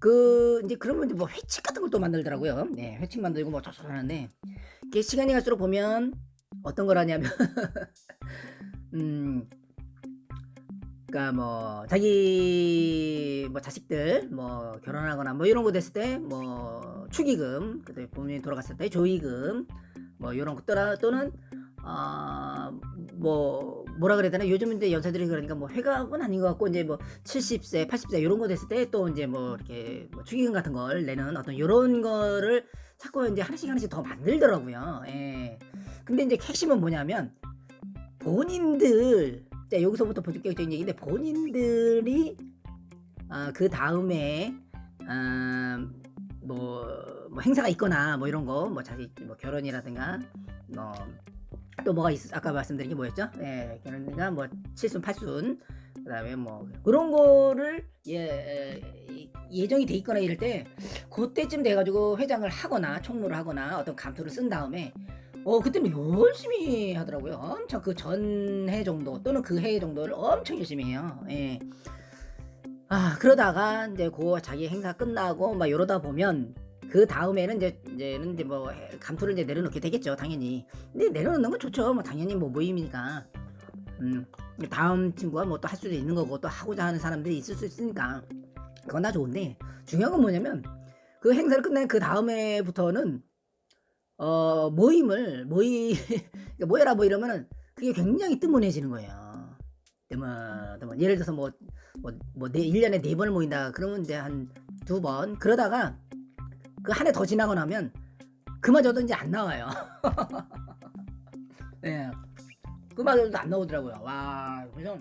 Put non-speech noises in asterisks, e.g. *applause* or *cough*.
그 이제 그러면 이제 뭐 회칙 같은 걸 또 만들더라고요. 네, 회칙 만들고 뭐 저저 하는데 이게 시간이 갈수록 보면 어떤 걸 하냐면 *laughs* 음 그러니까 뭐 자기 뭐 자식들 뭐 결혼하거나 뭐 이런 거 됐을 때 뭐 축의금 그때 부모님이 돌아갔을 때 조의금 뭐 이런 거 또는 또는 아뭐 뭐라 그래야 되나 요즘 이제 연세들이 그러니까 뭐 회각은 아닌 것 같고 이제 뭐 70세 80세 이런 거 됐을 때 또 이제 뭐 이렇게 뭐 축의금 같은 걸 내는 어떤 이런 거를 자꾸 이제 하나씩 하나씩 더 만들더라고요. 예. 근데 이제 핵심은 뭐냐면 본인들 자, 여기서부터 본격적인 얘기인데 본인들이 아, 그 다음에 아, 뭐, 뭐 행사가 있거나 뭐 이런 거 뭐 자식 뭐 결혼이라든가 뭐 또 뭐가 있 아까 말씀드린 게 뭐였죠? 예, 결혼이가 뭐 칠순 팔순 그다음에 뭐 그런 거를 예 예정이 돼 있거나 이럴 때 그때쯤 돼 가지고 회장을 하거나 총무를 하거나 어떤 감투를 쓴 다음에 어 그때는 열심히 하더라고요. 엄청 그 전해 정도 또는 그 해 정도를 엄청 열심히 해요. 예. 아 그러다가 이제 그 자기 행사 끝나고 막 이러다 보면 그 다음에는 이제 이제는 이제 뭐 해- 감투를 이제 내려놓게 되겠죠, 당연히. 근데 내려놓는 건 좋죠. 뭐 당연히 뭐 모임이니까. 음 다음 친구가 뭐 또 할 수도 있는 거고 또 하고자 하는 사람들이 있을 수 있으니까 그건 다 좋은데 중요한 건 뭐냐면 그 행사를 끝난 그 다음에부터는 어 모임을 모임 *laughs* 그러니까 모여라 뭐 이러면은 그게 굉장히 뜸문해지는 거예요. 뜸문 예를 들어서 뭐뭐 뭐 네 1년에 네 번을 모인다 그러면 이제 한 두 번 그러다가 그 한 해 더 지나고 나면 그마저도 이제 안 나와요. 예. *laughs* 그마저도 안 나오더라고요. 와 그래서